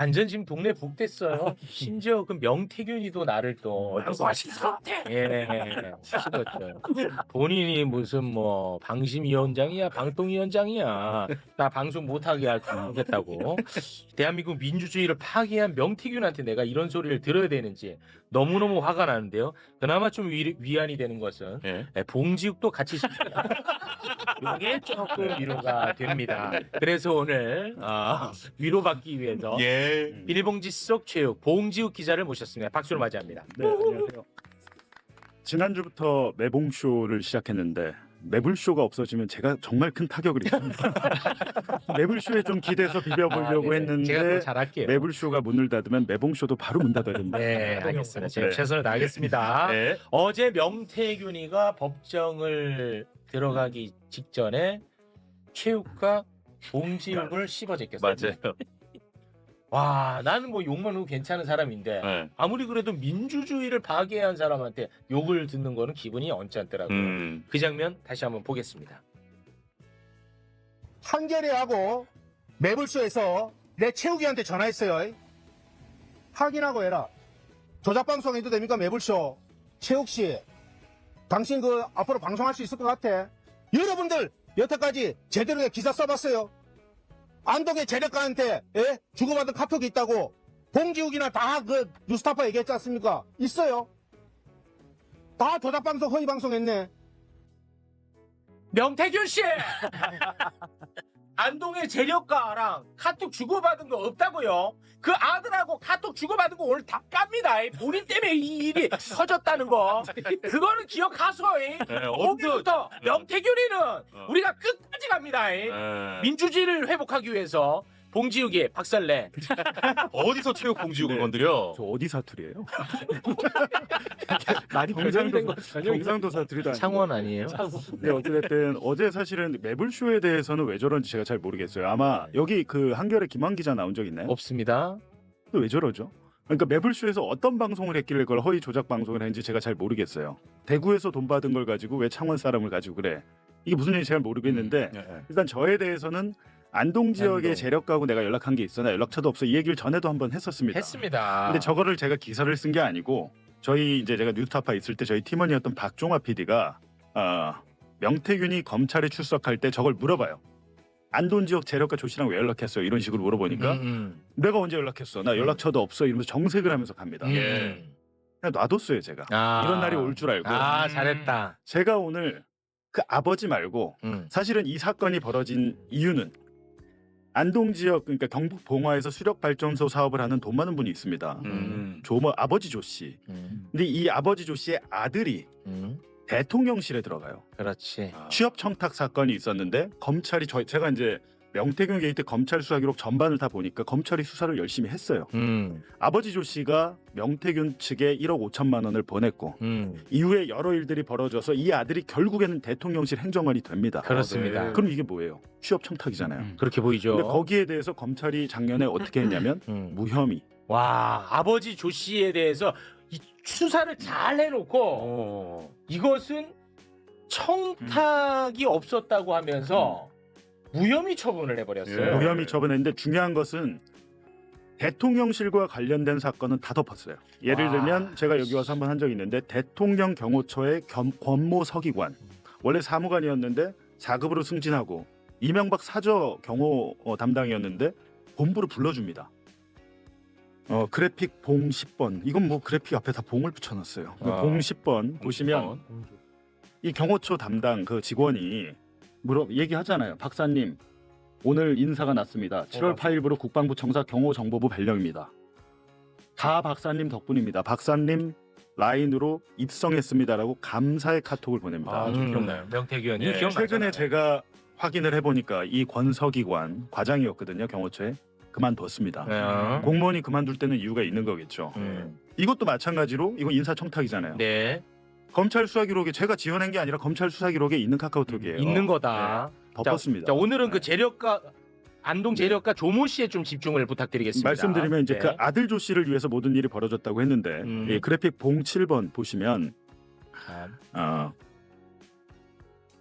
완전 지금 동네 북됐어요. 심지어 그 명태균이도 나를 또 맛있어. 예, 싫었죠. 본인이 무슨 뭐 방심위원장이야, 방통위원장이야. 나 방송 못하게 하겠다고. 대한민국 민주주의를 파괴한 명태균한테 내가 이런 소리를 들어야 되는지 너무너무 화가 나는데요. 그나마 좀 위, 위안이 되는 것은 예. 예, 봉지욱도 같이 시켜라. 이게 조금 위로가 됩니다. 그래서 오늘 아, 위로받기 위해서 예. 비닐봉지 속 체육 봉지욱 기자를 모셨습니다. 박수로 맞이합니다. 네, 안녕하세요. 지난주부터 매봉쇼를 시작했는데 매불쇼가 없어지면 제가 정말 큰 타격을 입습니다. 매불쇼에 좀 기대서 비벼보려고 아, 네네. 했는데 제가 더 잘할게요. 매불쇼가 문을 닫으면 매봉쇼도 바로 문 닫아야 됩니다. 네, 알겠습니다. 제가 네. 최선을 다하겠습니다. 네. 어제 명태균이가 법정을 들어가기 직전에 체육과 봉지욱을 씹어 제꼈어요. 맞아요. 와, 나는 뭐 욕만 해도 괜찮은 사람인데 네. 아무리 그래도 민주주의를 파괴한 사람한테 욕을 듣는 거는 기분이 언짢더라고요. 음. 그 장면 다시 한번 보겠습니다. 한겨레하고 매불쇼에서 내 채우기한테 전화했어요. 확인하고 해라. 조작 방송 해도 됩니까 매불쇼? 채욱 씨, 당신 그 앞으로 방송할 수 있을 것 같아. 여러분들 여태까지 제대로 된 기사 써봤어요. 안동의 재력가한테 예? 주고받은 카톡이 있다고 봉지욱이나 다 그 뉴스타파 얘기했지 않습니까? 있어요. 다 조작 방송 허위 방송 했네. 명태균 씨! 안동의 재력가랑 카톡 주고받은 거 없다고요? 그 아들하고 카톡 주고받은 거 오늘 다 깝니다. 본인 때문에 이 일이 터졌다는 거. 그거는 기억하소. 네, 오늘부터 명태균이는 우리가 끝까지 갑니다. 네. 민주주의를 회복하기 위해서 봉지욱이 박살내. 어디서 체육 공지욕을 네. 건드려? 저 어디 사투리예요? 많이 경상도, 경상도 사투리도 아니고. 창원 아니에요? 네, 어찌됐든 어제 사실은 매불쇼에 대해서는 왜 저런지 제가 잘 모르겠어요. 아마 여기 그 한겨레 김한 기자 나온 적 있나요? 없습니다. 왜 저러죠? 그러니까 매불쇼에서 어떤 방송을 했길래 그걸 허위 조작 방송을 했는지 제가 잘 모르겠어요. 대구에서 돈 받은 걸 가지고 왜 창원 사람을 가지고 그래? 이게 무슨 얘기인지 잘 모르겠는데 네. 일단 저에 대해서는 안동 지역의 안동. 재력가하고 내가 연락한 게 있어 나 연락처도 없어 이 얘기를 전에도 한번 했었습니다. 했습니다. 근데 저거를 제가 기사를 쓴 게 아니고 저희 이제 제가 뉴스타파 있을 때 저희 팀원이었던 박종화 PD가 어, 명태균이 검찰에 출석할 때 저걸 물어봐요. 안동 지역 재력가 조 씨랑 왜 연락했어요? 이런 식으로 물어보니까 음, 내가 언제 연락했어? 나 연락처도 없어. 이러면서 정색을 하면서 갑니다. 음. 예. 그냥 놔뒀어요 제가. 아. 이런 날이 올 줄 알고. 아 음. 잘했다. 제가 오늘 그 아버지 말고 음. 사실은 이 사건이 벌어진 이유는 안동 지역 그러니까 경북 봉화에서 수력 발전소 사업을 하는 돈 많은 분이 있습니다. 음. 조모 아버지 조 씨. 음. 근데 이 아버지 조 씨의 아들이 음. 대통령실에 들어가요. 그렇지. 아. 취업 청탁 사건이 있었는데 검찰이 저 제가 이제 명태균 게이트 검찰 수사 기록 전반을 다 보니까 검찰이 수사를 열심히 했어요. 음. 아버지 조 씨가 명태균 측에 1억 5천만 원을 보냈고 음. 이후에 여러 일들이 벌어져서 이 아들이 결국에는 대통령실 행정관이 됩니다. 그렇습니다. 네. 그럼 이게 뭐예요? 취업 청탁이잖아요. 음. 그렇게 보이죠. 근데 거기에 대해서 검찰이 작년에 어떻게 했냐면 음. 무혐의. 와 아버지 조 씨에 대해서 이 수사를 잘 해놓고 어. 이것은 청탁이 없었다고 하면서 무혐의 처분을 해버렸어요. 예. 무혐의 처분했는데 중요한 것은 대통령실과 관련된 사건은 다 덮었어요. 예를 와. 들면 제가 여기 와서 한 번 한 적이 있는데 대통령 경호처의 겸, 권모 서기관 원래 사무관이었는데 4급으로 승진하고 이명박 사저 경호 어, 담당이었는데 본부로 불러줍니다. 어 그래픽 봉 10번 이건 뭐 그래픽 앞에 다 봉을 붙여놨어요. 그 아. 봉 10번 보시면 이 경호처 담당 그 직원이 물어 얘기하잖아요. 박사님 오늘 인사가 났습니다. 7월 어, 8일부로 국방부 청사 경호 정보부 발령입니다. 다 박사님 덕분입니다. 박사님 라인으로 입성했습니다라고 감사의 카톡을 보냅니다. 아, 좀 음, 기억나요. 명태균이 예. 기억나잖아요. 최근에 제가 확인을 해보니까 이 권서기관 과장이었거든요 경호처에 그만뒀습니다. 네. 공무원이 그만둘 때는 이유가 있는 거겠죠. 음. 이것도 마찬가지로 이거 인사청탁이잖아요. 네 검찰 수사 기록에 제가 지원한 게 아니라 검찰 수사 기록에 있는 카카오톡이에요. 있는 거다. 덮었습니다. 자, 오늘은 그 네. 재력가 안동 재력가 조모 씨에 좀 집중을 부탁드리겠습니다. 말씀드리면 이제 네. 그 아들 조 씨를 위해서 모든 일이 벌어졌다고 했는데 음. 이 그래픽 봉 7번 보시면 참. 어,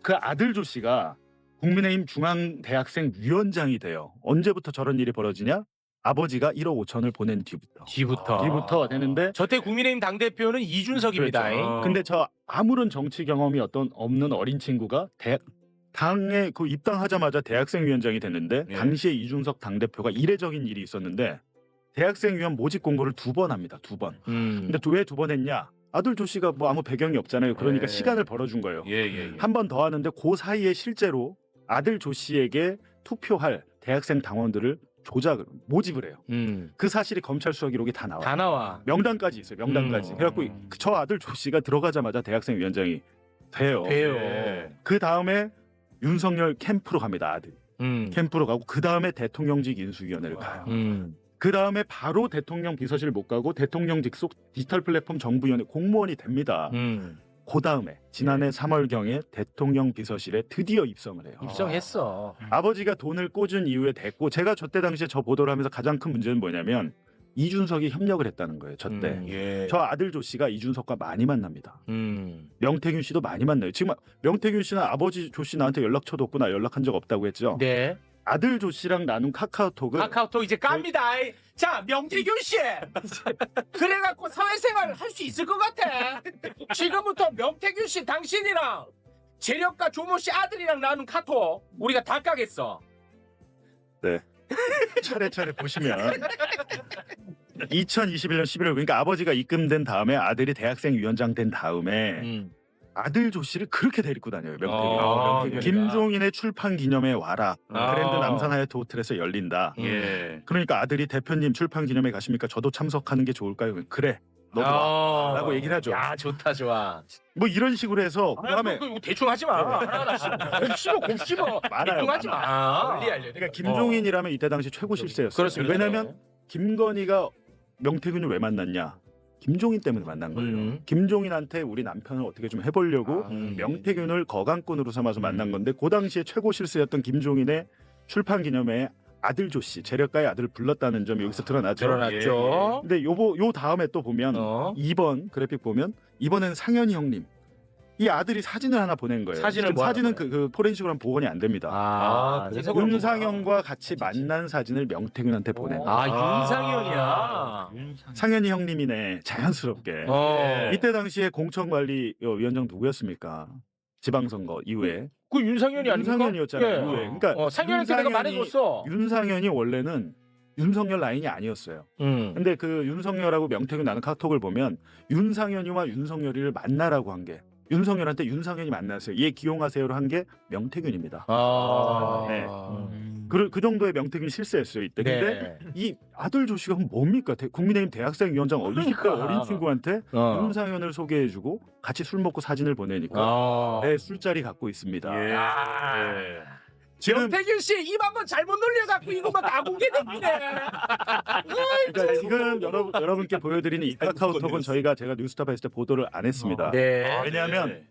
그 아들 조 씨가 국민의힘 중앙대학생 위원장이 돼요. 언제부터 저런 일이 벌어지냐? 아버지가 1억 5천을 보낸 뒤부터. 뒤부터. 뒤부터 되는데 저때 국민의힘 당 대표는 이준석입니다. 그렇죠. 어. 근데 저 아무런 정치 경험이 어떤 없는 어린 친구가 대 당에 그 입당하자마자 대학생 위원장이 됐는데 예. 당시에 이준석 당 대표가 이례적인 일이 있었는데 대학생 위원 모집 공고를 두 번 합니다. 두 번. 음. 근데 왜 두 번 했냐? 아들 조 씨가 뭐 아무 배경이 없잖아요. 그러니까 예. 시간을 벌어준 거예요. 예, 예, 예. 한 번 더 하는데 그 사이에 실제로 아들 조 씨에게 투표할 대학생 당원들을 조작을 모집을 해요. 음. 그 사실이 검찰 수사 기록이 다 나와요. 다 나와. 명단까지 있어요. 명단까지. 음. 그래갖고 그 저 아들 조 씨가 들어가자마자 대학생 위원장이 돼요. 돼요. 예. 그 다음에 윤석열 캠프로 갑니다. 아들 음. 캠프로 가고 그 다음에 대통령직 인수위원회를 가요. 음. 그 다음에 바로 대통령 비서실 못 가고 대통령 직 속 디지털 플랫폼 정부위원회 공무원이 됩니다. 음. 그 다음에 지난해 3월경에 대통령 비서실에 드디어 입성을 해요. 입성했어. 아버지가 돈을 꽂은 이후에 됐고 제가 저때 당시에 저 보도를 하면서 가장 큰 문제는 뭐냐면 이준석이 협력을 했다는 거예요. 저 때. 음. 예. 저 아들 조 씨가 이준석과 많이 만납니다. 음. 명태균 씨도 많이 만나요. 지금 명태균 씨는 아버지 조 씨 나한테 연락처도 없고 나 연락한 적 없다고 했죠. 네. 아들 조 씨랑 나눈 카카오톡을 카카오톡 이제 깝니다. 자, 명태균 씨. 그래갖고 사회생활 할 수 있을 것 같아. 지금부터 명태균 씨 당신이랑 재력가 조모 씨 아들이랑 나눈 카톡 우리가 다 까겠어. 차례차례 보시면 2021년 11월 그러니까 아버지가 입금된 다음에 아들이 대학생 위원장 된 다음에 음. 아들 조 씨를 그렇게 데리고 다녀요. 명태균. 아, 명태균이가. 김종인의 출판 기념회 와라. 아. 그랜드 남산 하얏트 호텔에서 열린다. 음. 예. 그러니까 아들이 대표님 출판 기념회 가십니까? 저도 참석하는 게 좋을까요? 그래. 너도 와. 아. 라고 얘기를 하죠. 야, 좋다, 좋아. 뭐 이런 식으로 해서 그다음에 아, 그거 대충 하지 마. 하나하나씩. 씹어, 곱 씹어. 많아요, 대충 하지 마. 멀리 알려. 그러니까 김종인이라면 이때 당시 최고 실세였어요. 그렇습니다. 왜냐면 김건희가 명태균을 왜 만났냐? 김종인 때문에 만난 거예요. 음. 김종인한테 우리 남편을 어떻게 좀 해보려고 아, 음. 명태균을 거강꾼으로 삼아서 만난 건데 그 당시에 최고 실세였던 김종인의 출판 기념회에 아들 조 씨, 재력가의 아들을 불렀다는 점이 여기서 드러나죠. 드러났죠. 근데 요거 요 다음에 또 보면 어. 2번 그래픽 보면 이번엔 상현이 형님 이 아들이 사진을 하나 보낸 거예요. 사진을 지금 뭐 사진은? 그, 그 포렌식으로 하면 복원이 안 됩니다. 아, 아, 그래서 윤상현과 같이 만난 사진을 명태균한테 보낸. 아, 아. 윤상현이야. 상현이 형님이네 자연스럽게. 어. 이때 당시에 공천관리위원장 누구였습니까? 지방선거 이후에 그 윤상현이 아닙니까? 윤상현이었잖아요. 예. 이후에. 그러니까 어, 상현한테 내가 윤상현이- 말해줬어. 윤상현이 원래는 윤석열 라인이 아니었어요. 음. 근데 그 윤석열하고 명태균 나는 카톡을 보면 윤상현이와 윤석열이를 만나라고 한 게 윤석열한테 윤상현이 만나세요. 얘 기용하세요로 한 게 명태균입니다. 아. 네. 음. 그, 그 정도의 명태균 실세였어요 이때. 근데 네. 이 아들 조씨가 뭡니까? 대- 국민의힘 대학생 위원장 어리니까 그러니까. 어린 친구한테 어. 윤상현을 소개해주고 같이 술 먹고 사진을 보내니까 아. 내 술자리 갖고 있습니다. 예. 아. 예. 지금 명태균 씨 입 한번 잘못 놀려갖고 이거만 다 공개됩니다. 그러니까 지금 여러분 여러분께 보여드리는 이 카카오톡은 저희가 제가 뉴스타파 했을 때 보도를 안 했습니다. 네. 왜냐하면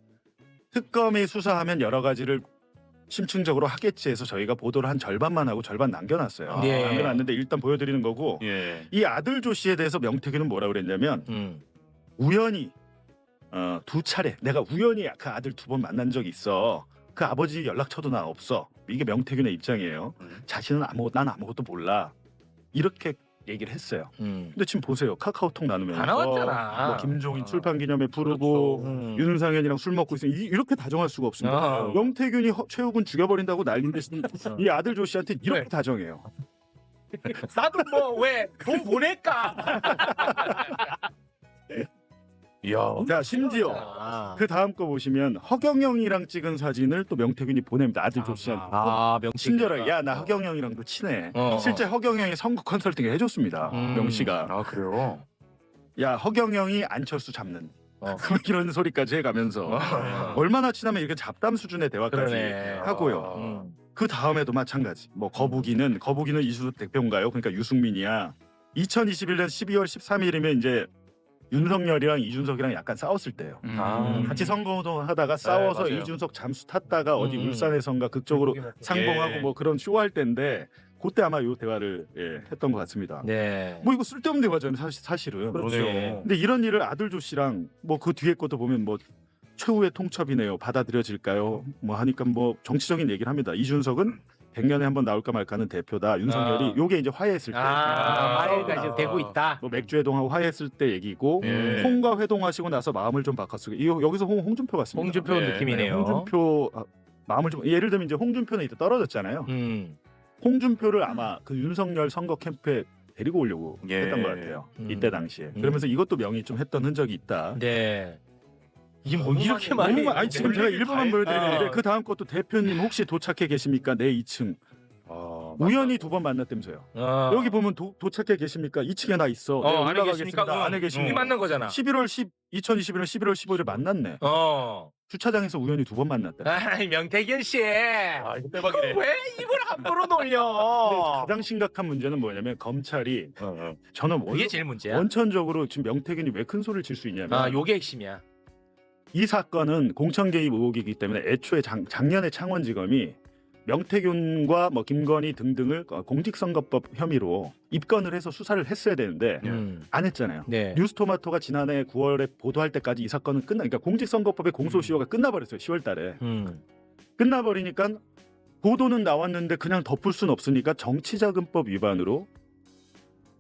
특검이 수사하면 여러 가지를 심층적으로 하겠지 해서 저희가 보도를 한 절반만 하고 절반 남겨놨어요. 네. 남겨놨는데 일단 보여드리는 거고 예. 이 아들 조 씨에 대해서 명태균은 뭐라 그랬냐면 음. 우연히 어, 두 차례 내가 우연히 그 아들 두 번 만난 적이 있어. 그 아버지 연락처도 나 없어. 이게 명태균의 입장이에요. 음. 자신은 아무 난 아무것도 몰라. 이렇게 얘기를 했어요. 음. 근데 지금 보세요. 카카오톡 나누면서 다 나왔잖아. 뭐 김종인 아, 출판 기념회 부르고 음. 윤상현이랑 술 먹고 있으니 이- 이렇게 다정할 수가 없습니다. 아. 명태균이 허- 최욱은 죽여버린다고 난리인데 지금 이 아들 조 씨한테 이렇게 네. 다정해요. 나도 뭐 왜 돈 보낼까? 이야. 자 심지어 아. 그 다음 거 보시면 허경영이랑 찍은 사진을 또 명태균이 보냅니다. 아들 조 씨한테. 아, 명태. 친절하게 야 나 허경영이랑도 친해. 어. 실제 허경영이 선거 컨설팅을 해줬습니다. 음. 명 씨가 아 그래요. 야 허경영이 안철수 잡는 어. 이런 소리까지 해가면서 얼마나 친하면 이렇게 잡담 수준의 대화까지 그러네. 하고요. 음. 그 다음에도 마찬가지. 뭐 거북이는 거북이는 이수석 대표인가요? 그러니까 유승민이야. 2021년 12월 13일이면 이제 윤석열이랑 이준석이랑 약간 싸웠을 때요. 아. 같이 선거운동 하다가 싸워서 맞아요. 이준석 잠수 탔다가 어디 음. 울산에선가 그쪽으로 상봉하고 예. 뭐 그런 쇼할 때인데 그때 아마 요 대화를 예, 했던 것 같습니다. 네. 뭐 이거 쓸데없는 대화잖아요, 사실, 사실은. 그렇죠. 그러네요. 근데 이런 일을 아들 조 씨랑 뭐 그 뒤에 것도 보면 뭐 최후의 통첩이네요. 받아들여질까요? 뭐 하니까 뭐 정치적인 얘기를 합니다. 이준석은 100년에 한 번 나올까 말까 하는 대표다. 윤석열이 아. 요게 이제 화해했을 때. 아, 화해가 아. 지금 되고 있다. 뭐 맥주 회동하고 화해했을 때 얘기고 예. 홍과 회동하시고 나서 마음을 좀 바꿨어요. 이 여기서 홍, 홍준표 같습니다. 홍준표 네, 느낌이네요. 홍준표 아, 마음을 좀 예를 들면 이제 홍준표는 이때 떨어졌잖아요. 음. 홍준표를 아마 그 윤석열 선거 캠프에 데리고 오려고 예. 했던 것 같아요. 음. 이때 당시에. 음. 그러면서 이것도 명의 좀 했던 흔적이 있다. 네. 이게 뭐 이렇게 많이- 너무- 아니 지금 제가 일부만 보여드리는데 아. 그 다음 것도 대표님 혹시 도착해 계십니까? 내 2층. 아, 우연히 두 번 만났다면서요. 어. 여기 보면 도, 도착해 계십니까? 2층에 나 있어. 네, 어, 안에 올라가겠습니다. 계십니까? 응. 안에 이 계십니까? 만난 거잖아. 11월 10 2021년 11월 15일에 만났네. 어. 주차장에서 우연히 두 번 만났다. 아이 명태균 씨. 아, 이거 대박이네. 왜 입을 함부로 놀려? 가장 심각한 문제는 뭐냐면 검찰이 저는 원, 그게 제일 문제야. 원천적으로 지금 명태균이 왜 큰 소리를 칠 수 있냐면 아, 요게 핵심이야. 이 사건은 공천 개입 의혹이기 때문에 애초에 작, 작년에 창원지검이 명태균과 뭐 김건희 등등을 어, 공직선거법 혐의로 입건을 해서 수사를 했어야 되는데 음. 안 했잖아요. 네. 뉴스토마토가 지난해 9월에 보도할 때까지 이 사건은 끝나, 그러니까 공직선거법의 공소시효가 끝나버렸어요. 10월달에 음. 끝나버리니까 보도는 나왔는데 그냥 덮을 순 없으니까 정치자금법 위반으로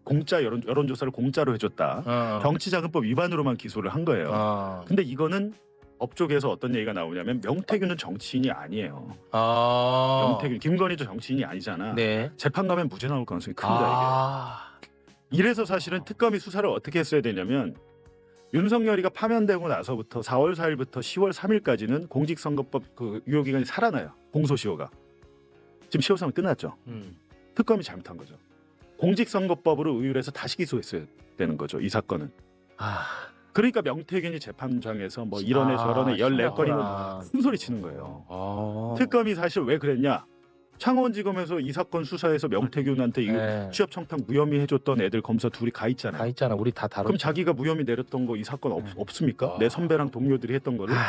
공짜 여론, 여론조사를 공짜로 해줬다. 어. 정치자금법 위반으로만 기소를 한 거예요. 어. 근데 이거는 업 쪽에서 어떤 얘기가 나오냐면 명태균은 정치인이 아니에요. 어. 명태균, 김건희도 정치인이 아니잖아. 네. 재판 가면 무죄 나올 가능성이 큽니다. 아. 이게. 이래서 사실은 특검이 수사를 어떻게 했어야 되냐면 윤석열이가 파면되고 나서부터 4월 4일부터 10월 3일까지는 공직선거법 그 유효 기간이 살아나요. 공소시효가. 지금 10월 3일 끝났죠. 음. 특검이 잘못한 거죠. 공직선거법으로 의율해서 다시 기소했어야 되는 거죠. 이 사건은. 아. 그러니까 명태균이 재판장에서 뭐 이런 애 저런애 14건이 아. 큰 소리 치는 거예요. 어. 특검이 사실 왜 그랬냐? 창원지검에서 이 사건 수사에서 명태균한테 이 네. 취업 청탁 무혐의 해줬던 애들 검사 둘이 가 있잖아요. 다 있잖아. 우리 다 다뤘. 그럼 자기가 무혐의 내렸던 거 이 사건 없, 네. 없습니까? 아. 내 선배랑 동료들이 했던 거를. 아.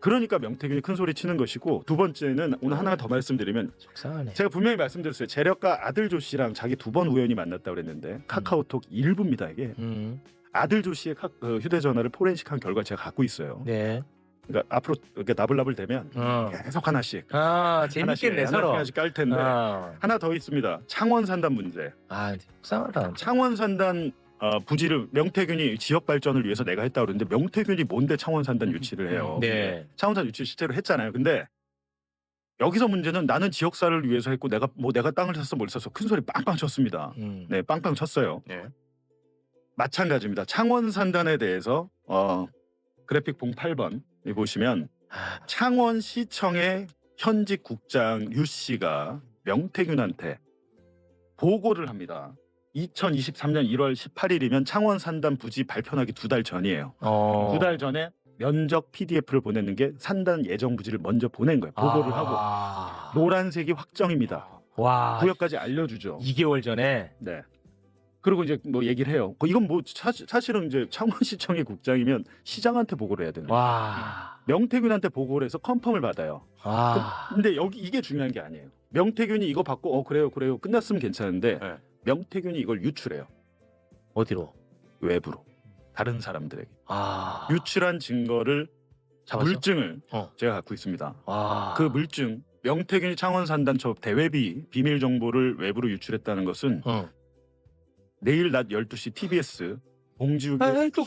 그러니까 명태균이 큰 소리 치는 것이고 두 번째는 오늘 하나 더 말씀드리면 속상하네. 제가 분명히 말씀드렸어요. 재력가 아들 조 씨랑 자기 두 번 우연히 만났다 그랬는데 카카오톡 일부입니다 이게. 음. 아들 조 씨의 카- 어, 휴대전화를 포렌식한 결과 제가 갖고 있어요. 네. 그러니까 앞으로 이렇게 나불나불 되면 어. 계속 하나씩 아, 재밌겠네 서로. 하나씩 깔 텐데 아. 하나 더 있습니다. 창원 산단 문제. 아, 속상하다. 창원 산단 어, 부지를 명태균이 지역 발전을 위해서 내가 했다 그러는데 명태균이 뭔데 창원 산단 유치를 해요. 네. 창원 산단 유치 실제로 했잖아요. 근데 여기서 문제는 나는 지역사를 위해서 했고 내가 뭐 내가 땅을 샀어 뭘 샀어 큰 소리 빵빵 쳤습니다. 음. 네, 빵빵 쳤어요. 네. 마찬가지입니다. 창원 산단에 대해서 어, 그래픽 봉 8번 이 보시면 아, 창원시청의 현직 국장 유 씨가 명태균한테 보고를 합니다. 2023년 1월 18일이면 창원 산단 부지 발표하기 두 달 전이에요. 어. 두 달 전에 면적 PDF를 보내는 게 산단 예정 부지를 먼저 보낸 거예요. 보고를 하고 아. 노란색이 확정입니다. 와. 구역까지 알려주죠. 2개월 전에 네. 그리고 이제 뭐 얘기를 해요. 그 이건 뭐 사, 사실은 이제 창원시청의 국장이면 시장한테 보고를 해야 되는 거예요. 와. 명태균한테 보고를 해서 컨펌을 받아요. 아. 근데 여기 이게 중요한 게 아니에요. 명태균이 이거 받고 어 그래요 그래요 끝났으면 괜찮은데 네. 명태균이 이걸 유출해요. 어디로? 외부로 다른 사람들에게 아. 유출한 증거를 잡았어? 물증을 어. 제가 갖고 있습니다. 와. 그 물증 명태균이 창원 산단 저 대외비 비밀 정보를 외부로 유출했다는 것은 어. 내일 낮 12시 TBS 봉지욱의 에이, 또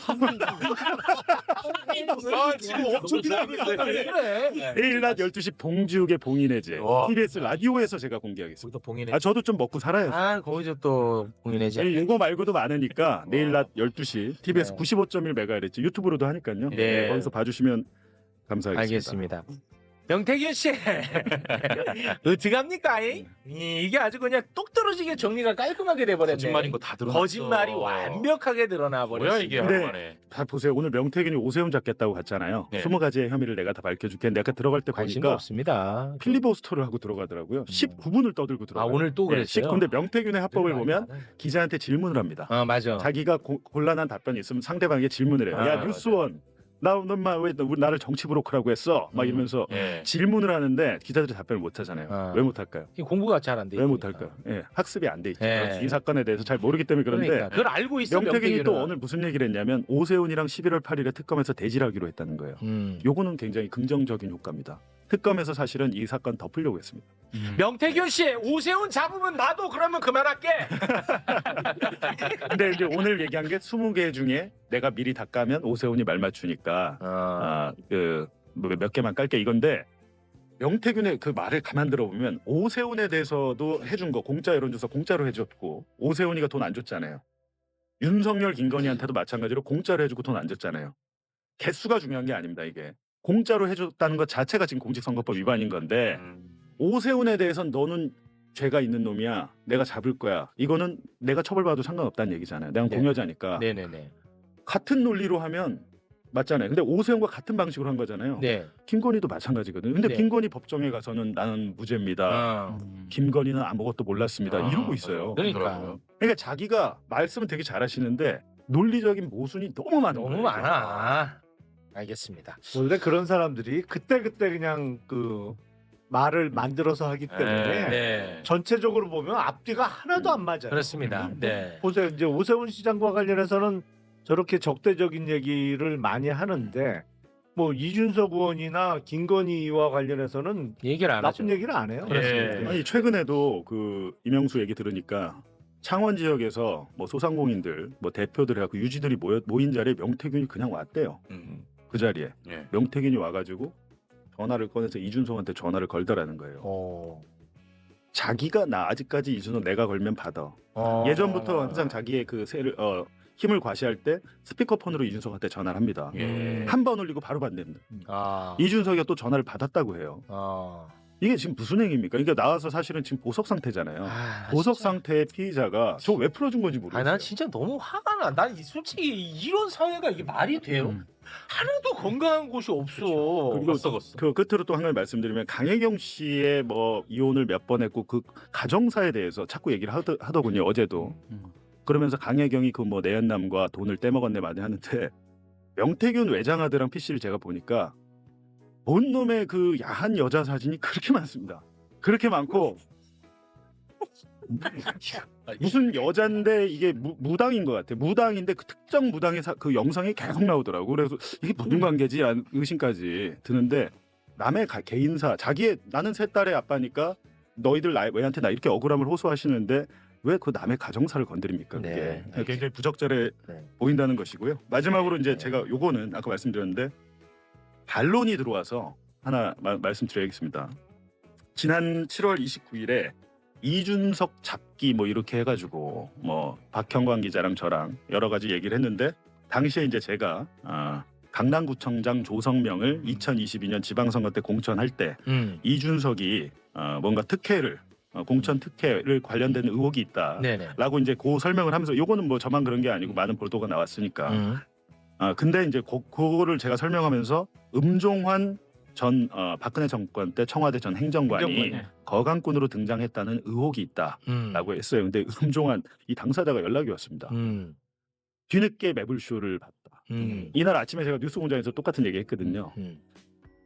아, 지금 엄청 왜 그래? 내일 낮 12시 봉지욱의 봉인해제 와. TBS 라디오에서 제가 공개하겠습니다. 거기서 봉인해. 아 저도 좀 먹고 살아요. 아, 거기서 또 봉인해지. 아니, 이거 말고도 많으니까 내일 낮 12시 TBS 네. 95.1MHz 유튜브로도 하니까요. 네. 거기서 봐주시면 감사하겠습니다. 알겠습니다. 명태균 씨, 어떡합니까? 이? 이- 이게 아주 그냥 똑 떨어지게 정리가 깔끔하게 돼버렸네. 거짓말인 거다 드러났어. 거짓말이 완벽하게 드러나 버렸어. 뭐야 이게 근데- 얼마네. 다 보세요. 오늘 명태균이 오세훈 잡겠다고 갔잖아요. 네. 20가지의 혐의를 내가 다 밝혀줄게. 내가 들어갈 때 관심도 보니까 없습니다. 필리버스터를 하고 들어가더라고요. 19분을 떠들고 아 들어가요. 오늘 또 네, 그랬어요. 근데 명태균의 합법을 보면 기자한테 질문을 합니다. 아 맞아. 자기가 고- 곤란한 답변이 있으면 상대방에게 질문을 해요. 아, 야 맞아. 뉴스원 나너왜 나를 정치 브로커라고 했어? 막 음. 이러면서 예. 질문을 하는데 기자들이 답변을 못 하잖아요. 아. 왜 못 할까요? 이 공부가 잘 안 돼. 왜. 못할까요? 예, 학습이 안 돼 있죠. 예. 이 사건에 대해서 잘 모르기 때문에 그런데 그러니까 그걸 알고 있어. 명태균이 또. 오늘 무슨 얘기를 했냐면 오세훈이랑 11월 8일에 특검에서 대질하기로 했다는 거예요. 음. 요거는 굉장히 긍정적인 효과입니다. 특검에서 사실은 이 사건 덮으려고 했습니다. 명태균 씨 오세훈 잡으면 나도 그러면 그만할게. 근데 이제 오늘 얘기한 게 20개 중에 내가 미리 다 까면 오세훈이 말 맞추니까 아, 아그몇 개만 깔게 이건데 명태균의 그 말을 가만 들어보면 오세훈에 대해서도 해준 거 공짜 여론조사 공짜로 해줬고 오세훈이가 돈 안 줬잖아요. 윤석열 김건희한테도 마찬가지로 공짜로 해주고 돈 안 줬잖아요. 개수가 중요한 게 아닙니다 이게 공짜로 해줬다는 것 자체가 지금 공직선거법 위반인 건데 오세훈에 대해선 너는 죄가 있는 놈이야. 내가 잡을 거야. 이거는 내가 처벌받아도 상관없다는 얘기잖아요. 내가 네. 공여자니까. 네네네. 같은 논리로 하면 맞잖아요. 근데 오세훈과 같은 방식으로 한 거잖아요. 네. 김건희도 마찬가지거든요. 근데 네. 김건희 법정에 가서는 나는 무죄입니다. 아, 김건희는 아무것도 몰랐습니다. 아, 이러고 있어요. 그러니까 그러니까 자기가 말씀은 되게 잘하시는데 논리적인 모순이 너무 많은 너무 거예요. 많아. 알겠습니다. 원래 그런 사람들이 그때 그때 그냥 그 말을 만들어서 하기 때문에 네. 전체적으로 보면 앞뒤가 하나도 안 맞아요. 그렇습니다. 네. 보세요. 이제 오세훈 시장과 관련해서는 저렇게 적대적인 얘기를 많이 하는데 뭐 이준석 의원이나 김건희와 관련해서는 얘기를 안 하죠. 나쁜 얘기를 안 해요. 그렇습니다. 아니 최근에도 그 이명수 얘기 들으니까 창원 지역에서 뭐 소상공인들 뭐 대표들 해갖고 유지들이 모여, 모인 자리에 명태균이 그냥 왔대요. 음. 그 자리에 예. 명태균이 와가지고 전화를 꺼내서 이준석한테 전화를 걸더라는 거예요. 어. 자기가 나 아직까지 이준석 내가 걸면 받아. 어. 예전부터 항상 자기의 그 세를 어, 힘을 과시할 때 스피커폰으로 이준석한테 전화를 합니다. 예. 한 번 올리고 바로 받는다. 아. 이준석이가 또 전화를 받았다고 해요. 아. 이게 지금 무슨 행위입니까? 그러니까 나와서 사실은 지금 보석 상태잖아요. 아, 보석 진짜. 상태의 피의자가 저 왜 풀어준 건지 모르겠어요. 아, 난 진짜 너무 화가 나. 난 솔직히 이런 사회가 이게 말이 돼요? 음. 하나도 건강한 곳이 없어. 그리고 썩었어. 그 끝으로 또 한 가지 말씀드리면 강혜경 씨의 뭐 이혼을 몇 번 했고 그 가정사에 대해서 자꾸 얘기를 하더, 하더군요 어제도 그러면서 강혜경이 그 뭐 내연남과 돈을 떼먹었네 많이 하는데 명태균 외장하드랑 PC를 제가 보니까 본 놈의 그 야한 여자 사진이 그렇게 많습니다 그렇게 많고 무슨 여잔데 이게 무, 무당인 것 같아. 무당인데 그 특정 무당의 사- 그 영상이 계속 나오더라고. 그래서 이게 무슨 관계지 라는 의심까지 드는데 남의 가- 개인사 자기의 나는 세 딸의 아빠니까 너희들 나, 왜한테 나 이렇게 억울함을 호소하시는데 왜 그 남의 가정사를 건드립니까? 그게 네. 굉장히 부적절해 네. 보인다는 것이고요. 마지막으로 이제 네. 제가 요거는 아까 말씀드렸는데 반론이 들어와서 하나 마- 말씀드려야겠습니다. 지난 7월 29일에 이준석 잡기 뭐 이렇게 해가지고 뭐 박형광 기자랑 저랑 여러 가지 얘기를 했는데 당시에 이제 제가 아, 강남구청장 조성명을 2022년 지방선거 때 공천할 때 음. 이준석이 어, 뭔가 특혜를 어, 공천 특혜를 관련된 의혹이 있다. 네네. 라고 이제 그 설명을 하면서 요거는 뭐 저만 그런 게 아니고 많은 보도가 나왔으니까 음. 아 근데 이제 고, 그거를 제가 설명하면서 음종환 전 어, 박근혜 정권 때 청와대 전 행정관이 행정관이. 거강꾼으로 등장했다는 의혹이 있다라고 음. 했어요. 근데 음종환 이 당사자가 연락이 왔습니다. 음. 뒤늦게 매불쇼를 봤다. 음. 이날 아침에 제가 뉴스 공장에서 똑같은 얘기 했거든요. 음.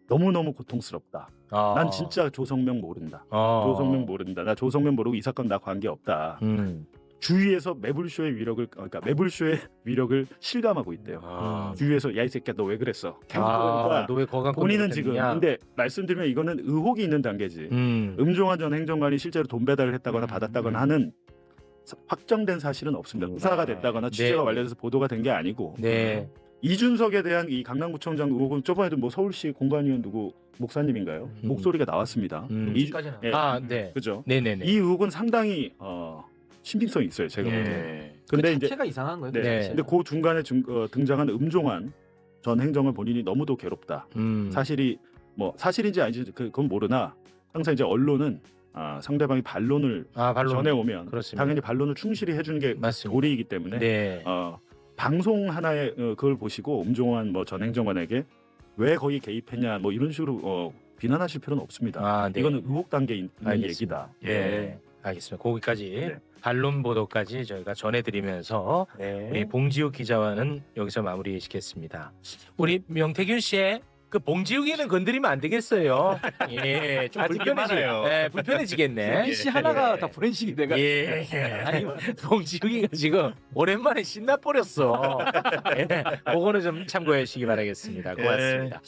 너무 너무 고통스럽다. 아. 난 진짜 조성명 모른다. 아. 조성명 모른다. 나 조성명 모르고 이 사건 나 관계 없다. 음. 주위에서 매불쇼의 위력을 그러니까 매불쇼의 위력을 실감하고 있대요. 아. 주위에서 야 이 새끼야 너 왜 그랬어? 아, 그러니까 너왜 거강 본인은 지금 근데 말씀드리면 이거는 의혹이 있는 단계지. 음. 음종환 전 행정관이 실제로 돈 배달을 했다거나 받았다거나 하는 사- 확정된 사실은 없습니다. 수사가 됐다거나 취재가 네. 완료돼서 보도가 된 게 아니고 네. 이준석에 대한 이 강남구청장 의혹은 저번에도 뭐 서울시 공관위원 누구 목사님인가요? 음. 목소리가 나왔습니다. 음. 이, 예. 아, 네. 그죠? 네 네 네. 이 의혹은 상당히 어, 신빙성이 있어요. 제가 볼 때. 예. 근데 이제 자체가 이상한 거예요. 네. 네. 근데 그 중간에 중, 어, 등장한 음종환 전 행정관 본인이 너무도 괴롭다. 음. 사실이 뭐 사실인지 아닌지 그- 그건 모르나 항상 이제 언론은 아, 상대방이 반론을 아, 발로 전해 오면 그렇습니다. 당연히 반론을 충실히 해주는 게 맞습니다. 도리이기 때문에 네. 어, 방송 하나에 어, 그걸 보시고 음종환 뭐 전 행정관에게 왜 거기 개입했냐 뭐 이런 식으로 어, 비난하실 필요는 없습니다. 아, 네. 이거는 의혹 알겠습니다. 얘기다. 네. 알겠습니다. 거기까지 네. 반론 보도까지 저희가 전해드리면서 네. 우리 봉지욱 기자와는 여기서 마무리 짓겠습니다. 우리 명태균 씨, 그 봉지욱이는 건드리면 안 되겠어요. 예, 좀 아직 불편해지, 많아요. 예, 불편해지겠네. 씨 하나가 예. 다 브랜식이 돼가. 예, 아니 봉지욱이가 지금 오랜만에 신나 버렸어. 예, 그거는 좀 참고해 주시기 바라겠습니다. 고맙습니다.